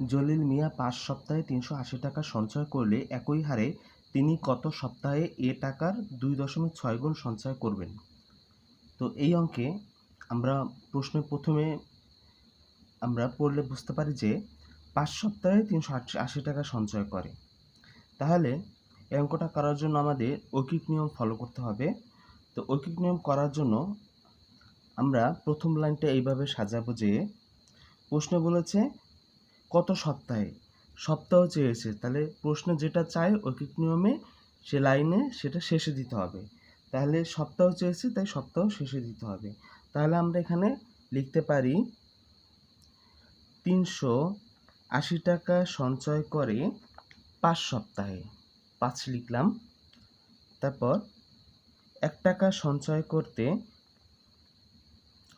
জলিল মিয়া পাঁচ সপ্তাহে তিনশো আশি টাকা সঞ্চয় করলে একই হারে তিনি কত সপ্তাহে এ টাকার দুই দশমিক ছয় গুণ সঞ্চয় করবেন? তো এই অঙ্কে আমরা প্রশ্নে প্রথমে আমরা পড়লে বুঝতে পারি যে পাঁচ সপ্তাহে তিনশো আশি টাকা সঞ্চয় করে। তাহলে এই অঙ্কটা করার জন্য আমাদের ঐকিক নিয়ম ফলো করতে হবে। তো ঐকিক নিয়ম করার জন্য আমরা প্রথম লাইনটা এইভাবে সাজাবো যে প্রশ্ন বলেছে কত সপ্তাহে? সপ্তাহ চেয়েছে। তাহলে প্রশ্ন যেটা চায় ঐকিক নিয়মে সে লাইনে সেটা শেষে দিতে হবে। তাহলে সপ্তাহ চেয়েছে, তাই সপ্তাহ শেষে দিতে হবে। তাহলে আমরা এখানে লিখতে পারি তিনশো আশি টাকা সঞ্চয় করে পাঁচ সপ্তাহে। পাঁচ লিখলাম। তারপর এক টাকা সঞ্চয় করতে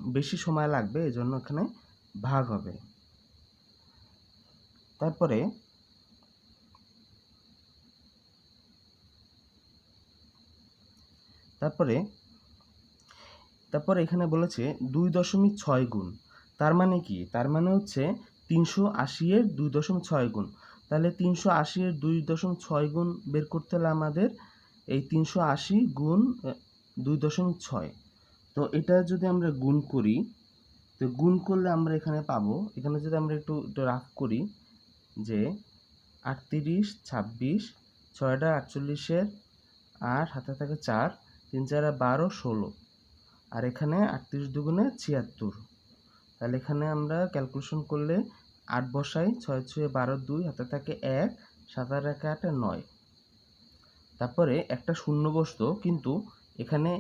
বেশি সময় লাগবে, এজন্য এখানে ভাগ হবে। তারপরে তারপরে তারপরে এখানে বলেছে দুই দশমিক ছয় গুণ। তার মানে কি? তার মানে হচ্ছে তিনশো আশি এর দুই দশমিক ছয় গুণ। তাহলে তিনশো আশি এর দুই দশমিক ছয় গুণ বের করতে হলে আমাদের এই তিনশো আশি গুণ দুই দশমিক ছয়। তো এটা যদি আমরা গুণ করি, তো গুণ করলে আমরা এখানে পাবো। এখানে যদি আমরা একটু একটু রাফ করি যে আটত্রিশ, ছাব্বিশ, ছয়টা আটচল্লিশের আর হাতে থাকে চার, তিন, চারে বারো, ষোলো। আর এখানে আটত্রিশ দুগুণে ছিয়াত্তর। তাহলে এখানে আমরা ক্যালকুলেশন করলে আট বসাই ছয় ছয় বারো দুই হাতে থাকে এক, সাত আর একে আটে নয়। তারপরে একটা শূন্য বসতো, কিন্তু এখানে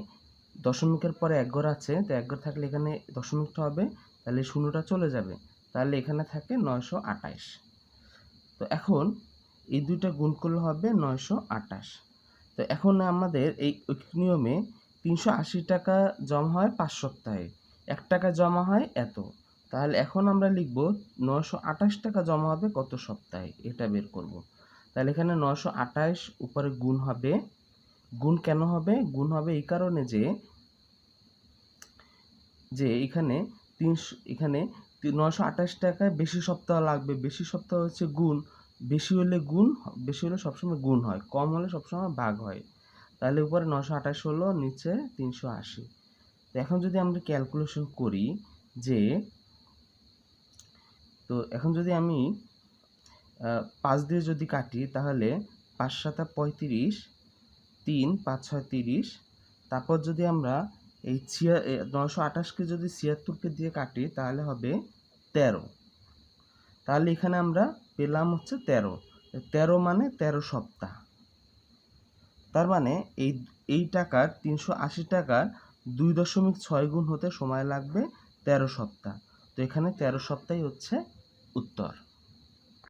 দশমিকের পরে এক ঘর আছে, তো এক ঘর থাকলে এখানে দশমিকটা হবে, তাহলে শূন্যটা চলে যাবে। তাহলে এখানে থাকে নয়শো আঠাশ তো এখন এই দুইটা গুণ করলে হবে নয়শো আঠাশ। তো এখন আমাদের এই নিয়মে তিনশো আশি টাকা জমা হয় পাঁচ সপ্তাহে। এক টাকা জমা হয় এত। তাহলে এখন আমরা লিখব নয়শো আঠাশ টাকা জমা হবে কত সপ্তাহে? এটা বের করব। তাহলে এখানে নয়শো আঠাশ উপরে গুণ হবে। গুণ কেন হবে? গুণ হবে এই কারণে যে যে এখানে তিনশো, এখানে নয়শো আঠাশ টাকায় বেশি সপ্তাহ লাগবে। বেশি সপ্তাহ হচ্ছে গুণ। বেশি হলে গুণ, বেশি হলে সবসময় গুণ হয়। কম হলে সবসময় ভাগ হয়। তাহলে উপরে নশো আঠাশ হলো, নিচে তিনশো আশি। তো এখন যদি আমরা ক্যালকুলেশন করি যে, তো এখন যদি আমি পাঁচ দিয়ে যদি কাটি, তাহলে পাঁচ সাতা পঁয়ত্রিশ, তিন পাঁচ ছয় তিরিশ, তারপর যদি আমরা এই ছিয়া নশো আঠাশকে যদি ছিয়াত্তরকে দিয়ে কাটি, তাহলে হবে তেরো। তাহলে এখানে আমরা পেলাম হচ্ছে তেরো। তেরো মানে তেরো সপ্তাহ। তার মানে এই এই টাকার তিনশো আশি টাকার দুই দশমিক ছয় গুণ হতে সময় লাগবে তেরো সপ্তাহ। তো এখানে তেরো সপ্তাহই হচ্ছে উত্তর।